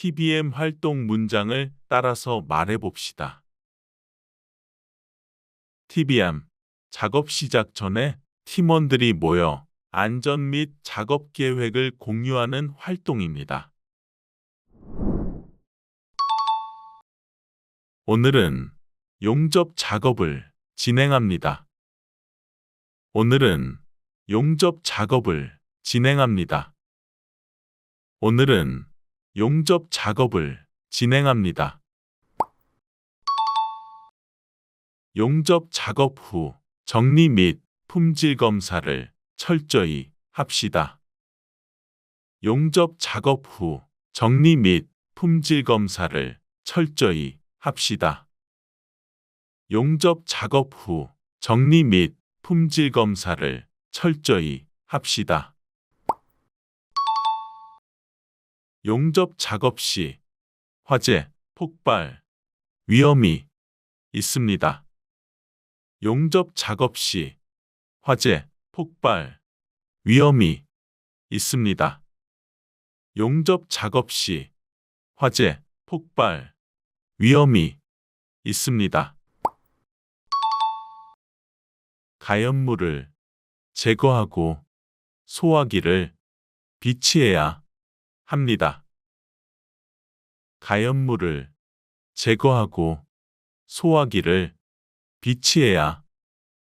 TBM 활동 문장을 따라서 말해 봅시다. TBM 작업 시작 전에 팀원들이 모여 안전 및 작업 계획을 공유하는 활동입니다. 오늘은 용접 작업을 진행합니다. 오늘은 용접 작업을 진행합니다. 오늘은 용접 작업을 진행합니다. 용접 작업 후 정리 및 품질 검사를 철저히 합시다. 용접 작업 후 정리 및 품질 검사를 철저히 합시다. 용접 작업 후 정리 및 품질 검사를 철저히 합시다. 용접 작업 시 화재, 폭발, 위험이 있습니다. 용접 작업 시 화재, 폭발, 위험이 있습니다. 용접 작업 시 화재, 폭발, 위험이 있습니다. 가연물을 제거하고 소화기를 비치해야 합니다. 가연물을 제거하고 소화기를 비치해야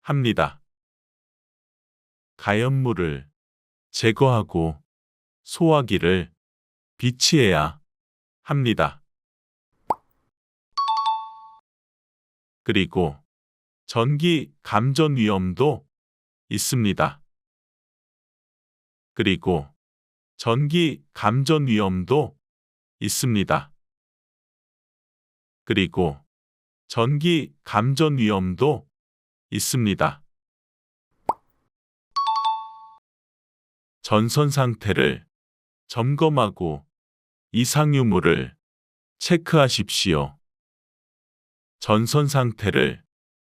합니다. 가연물을 제거하고 소화기를 비치해야 합니다. 그리고 전기 감전 위험도 있습니다. 그리고 전기 감전 위험도 있습니다. 그리고 전기 감전 위험도 있습니다. 전선 상태를 점검하고 이상 유무를 체크하십시오. 전선 상태를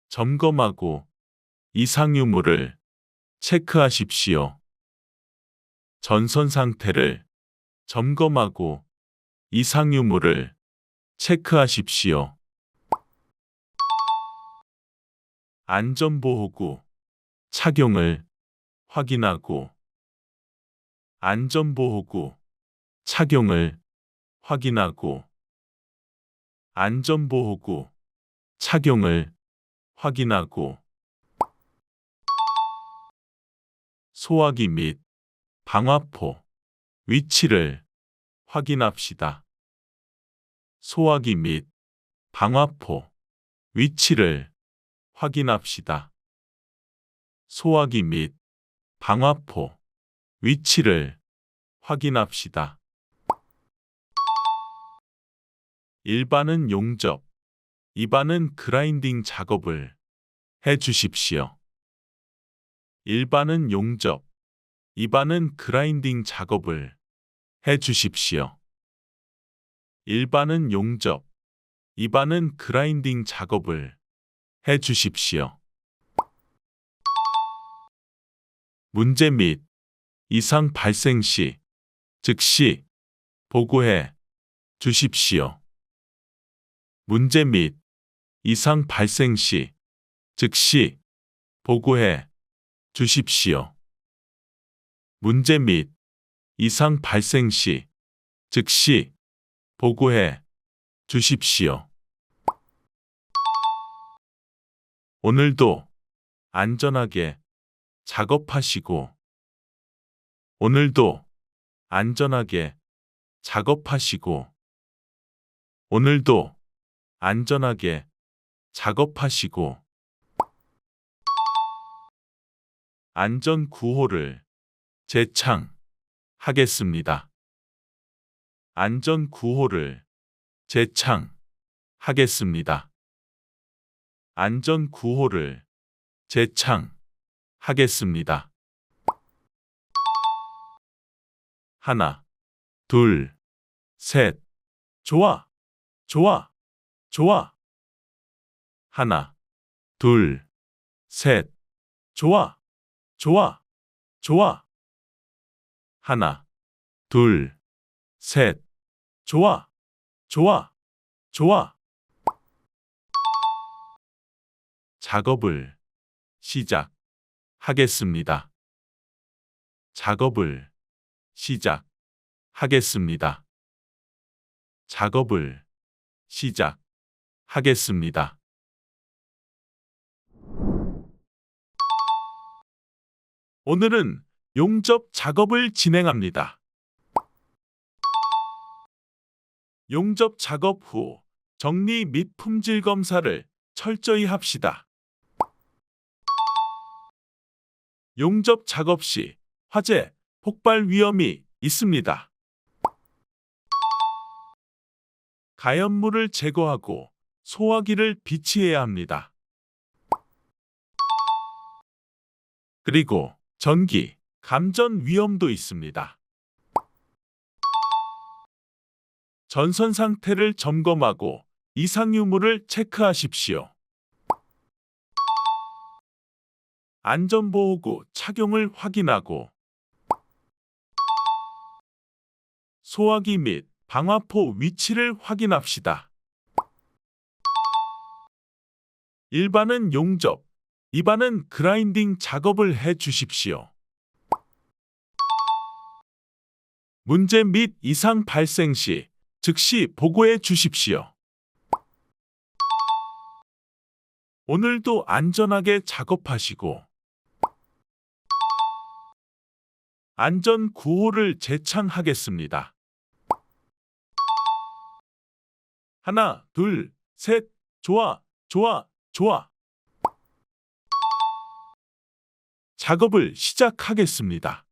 점검하고 이상 유무를 체크하십시오. 전선 상태를 점검하고 이상 유무를 체크하십시오. 안전보호구 착용을 확인하고 안전보호구 착용을 확인하고 안전보호구 착용을 확인하고 소화기 및 방화포 위치를 확인합시다. 소화기 및 방화포 위치를 확인합시다. 소화기 및 방화포 위치를 확인합시다. 1반은 용접, 2반은 그라인딩 작업을 해 주십시오. 1반은 용접, 2반은 그라인딩 작업을 해 주십시오. 1반은 용접, 2반은 그라인딩 작업을 해 주십시오. 문제 및 이상 발생 시 즉시 보고해 주십시오. 문제 및 이상 발생 시 즉시 보고해 주십시오. 문제 및 이상 발생 시 즉시 보고해 주십시오. 오늘도 안전하게 작업하시고 오늘도 안전하게 작업하시고 오늘도 안전하게 작업하시고 안전 구호를 재창 하겠습니다. 안전 구호를 재창 하겠습니다. 안전 구호를 재창 하겠습니다. 하나, 둘, 셋. 좋아, 좋아, 좋아. 하나, 둘, 셋. 좋아, 좋아, 좋아. 하나, 둘, 셋. 좋아, 좋아, 좋아. 작업을 시작하겠습니다. 작업을 시작하겠습니다. 작업을 시작하겠습니다. 오늘은 용접 작업을 진행합니다. 용접 작업 후 정리 및 품질 검사를 철저히 합시다. 용접 작업 시 화재, 폭발 위험이 있습니다. 가연물을 제거하고 소화기를 비치해야 합니다. 그리고 전기, 감전 위험도 있습니다. 전선 상태를 점검하고 이상 유무를 체크하십시오. 안전보호구 착용을 확인하고 소화기 및 방화포 위치를 확인합시다. 일반은 용접, 이반은 그라인딩 작업을 해 주십시오. 문제 및 이상 발생 시 즉시 보고해 주십시오. 오늘도 안전하게 작업하시고 안전 구호를 재창하겠습니다. 하나, 둘, 셋, 좋아, 좋아, 좋아. 작업을 시작하겠습니다.